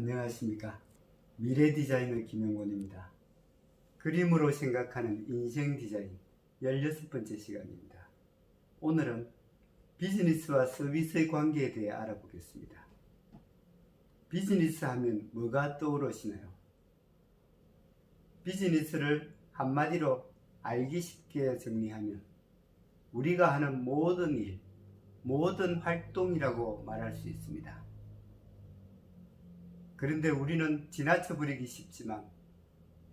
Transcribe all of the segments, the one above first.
안녕하십니까. 미래 디자이너 김영곤입니다. 그림으로 생각하는 인생 디자인 16번째 시간입니다. 오늘은 비즈니스와 서비스의 관계에 대해 알아보겠습니다. 비즈니스 하면 뭐가 떠오르시나요? 비즈니스를 한마디로 알기 쉽게 정리하면 우리가 하는 모든 일, 모든 활동이라고 말할 수 있습니다. 그런데 우리는 지나쳐 버리기 쉽지만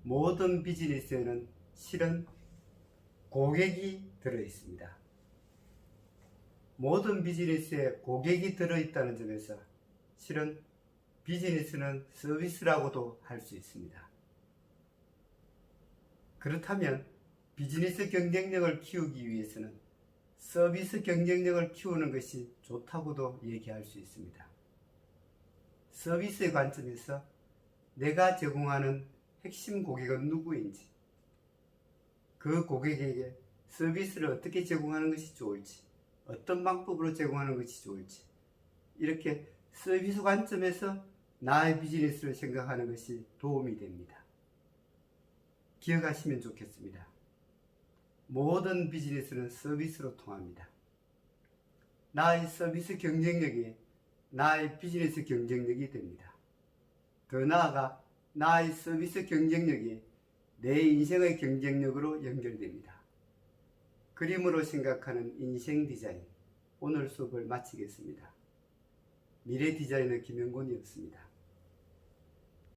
모든 비즈니스에는 실은 고객이 들어 있습니다. 모든 비즈니스에 고객이 들어 있다는 점에서 실은 비즈니스는 서비스라고도 할 수 있습니다. 그렇다면 비즈니스 경쟁력을 키우기 위해서는 서비스 경쟁력을 키우는 것이 좋다고도 얘기할 수 있습니다. 서비스의 관점에서 내가 제공하는 핵심 고객은 누구인지, 그 고객에게 서비스를 어떻게 제공하는 것이 좋을지, 어떤 방법으로 제공하는 것이 좋을지, 이렇게 서비스 관점에서 나의 비즈니스를 생각하는 것이 도움이 됩니다. 기억하시면 좋겠습니다. 모든 비즈니스는 서비스로 통합니다. 나의 서비스 경쟁력이 나의 비즈니스 경쟁력이 됩니다. 더 나아가 나의 서비스 경쟁력이 내 인생의 경쟁력으로 연결됩니다. 그림으로 생각하는 인생 디자인. 오늘 수업을 마치겠습니다. 미래 디자이너 김영곤이었습니다.